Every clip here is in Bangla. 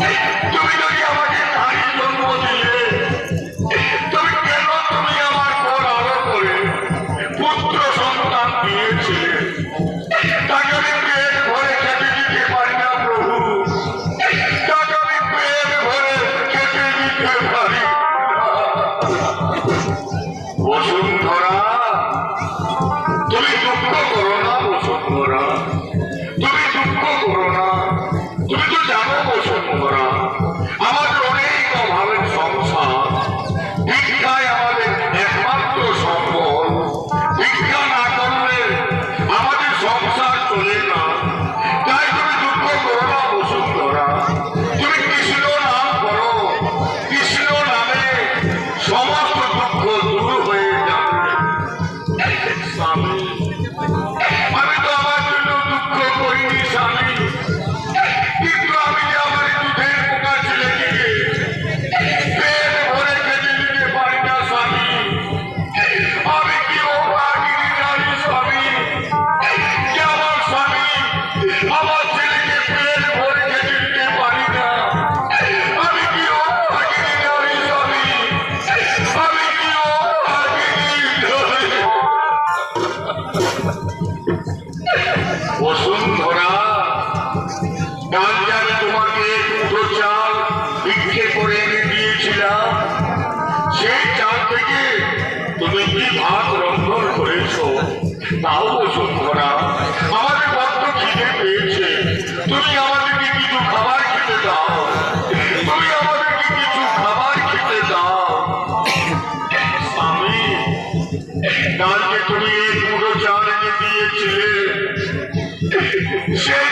Yeah! ভাত রন্ধন করেছ, তাও ওষুধ আমাদের কত খিদে পেয়েছে। তুমি আমাদেরকে কিছু খাবার খেতে দাও। তুমি আমাদেরকে কিছু খাবার খেতে দাও। আমি কালকে তুমি এই পুরো চাল দিয়েছিলে। সেই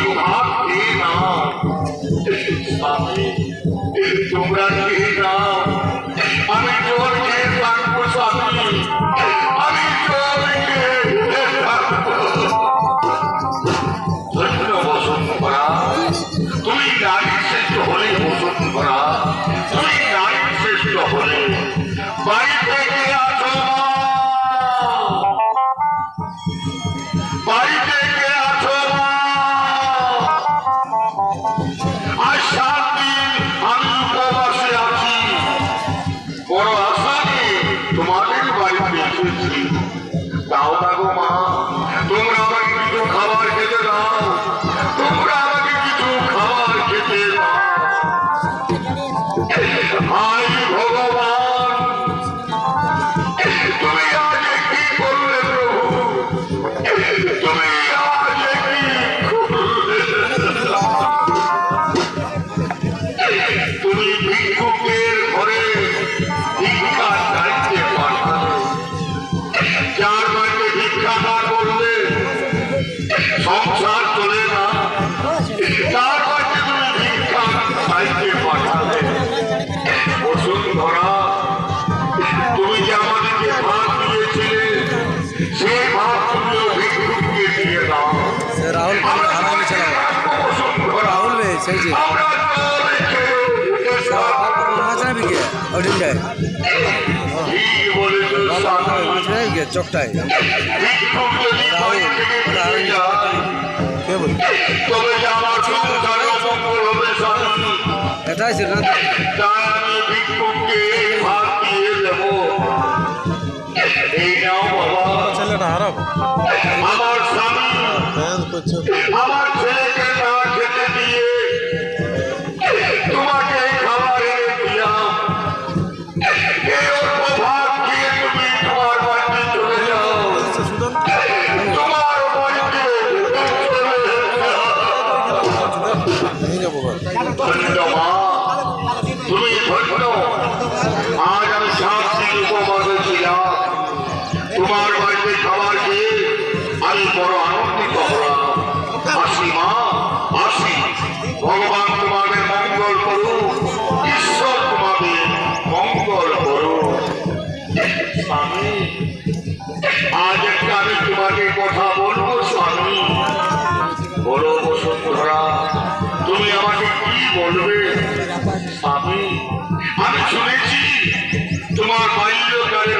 প্রভাব দিয়ে নাও আমি তোমরা কে চোখটায় এটাই ছিল না ছেলেটা হারাবো আমার ছেলেকে করুক ঈশ্বর তোমাদের মঙ্গল করুক স্বামী, আজ একটা আমি তোমাকে কথা বলব, স্বামী। বলো বসুন্ধরা, তুমি আমাকে কি বলবে? স্বামী, আমি শুনেছি তোমার বাল্যকালের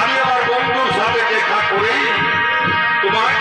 আমি আমার বন্ধুর সাথে দেখা করেই তোমার